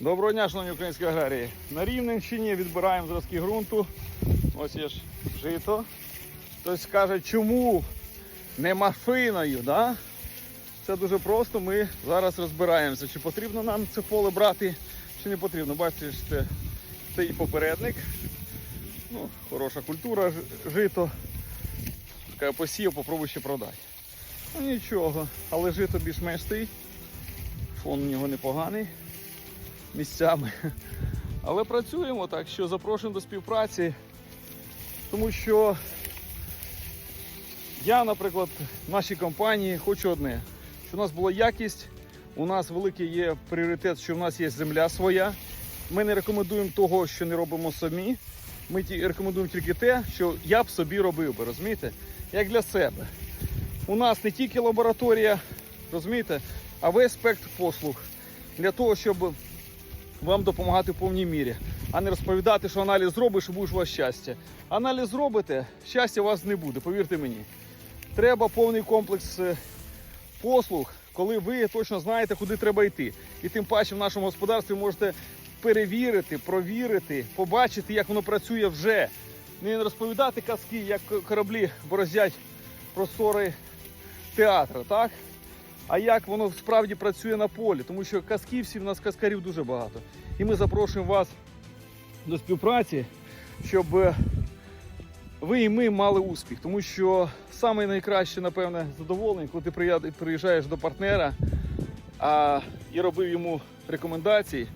Доброго дня, шановні українські аграрії. На Рівненщині відбираємо зразки ґрунту. Ось є ж жито. Хтось скаже, чому не машиною? Да? Це дуже просто. Ми зараз розбираємося, чи потрібно нам це поле брати, чи не потрібно. Бачите, це, це і попередник. Ну, хороша культура, жито. Така посів, попробуй ще продати. Ну нічого, але жито більш-менш стоїть. Фон у нього непоганий місцями. Але працюємо так, що запрошуємо до співпраці, тому що я, наприклад, в нашій компанії хочу одне, щоб у нас була якість, у нас великий є пріоритет, що в нас є земля своя. Ми не рекомендуємо того, що не робимо самі. Ми рекомендуємо тільки те, що я б собі робив би, розумієте? Як для себе. У нас не тільки лабораторія, розумієте, а весь спектр послуг для того, щоб вам допомагати в повній мірі, а не розповідати, що аналіз зробиш і будеш у вас щастя. Аналіз зробите, щастя у вас не буде, повірте мені. Треба повний комплекс е, послуг, коли ви точно знаєте, куди треба йти. І тим паче в нашому господарстві можете перевірити, провірити, побачити, як воно працює вже. Не розповідати казки, як кораблі бороздять простори театру, так? А як воно справді працює на полі, тому що казків всі в нас казкарів дуже багато. І ми запрошуємо вас до співпраці, щоб е, ви і ми мали успіх. Тому що саме найкраще, напевне, задоволення, коли ти приїжджаєш до партнера а, і робив йому рекомендації.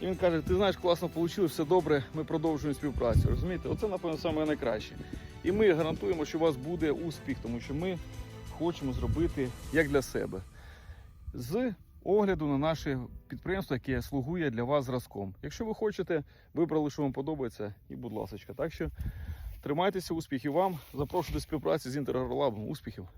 І він каже, ти знаєш, класно вийшло, все добре, ми продовжуємо співпрацю. Розумієте? Оце, напевно, найкраще. І ми гарантуємо, що у вас буде успіх, тому що ми хочемо зробити як для себе. З огляду на наше підприємство, яке слугує для вас зразком. Якщо ви хочете, вибрали, що вам подобається, і будь ласка. Так що тримайтеся, успіхів вам. Запрошую до співпраці з Інтергролабом. Успіхів!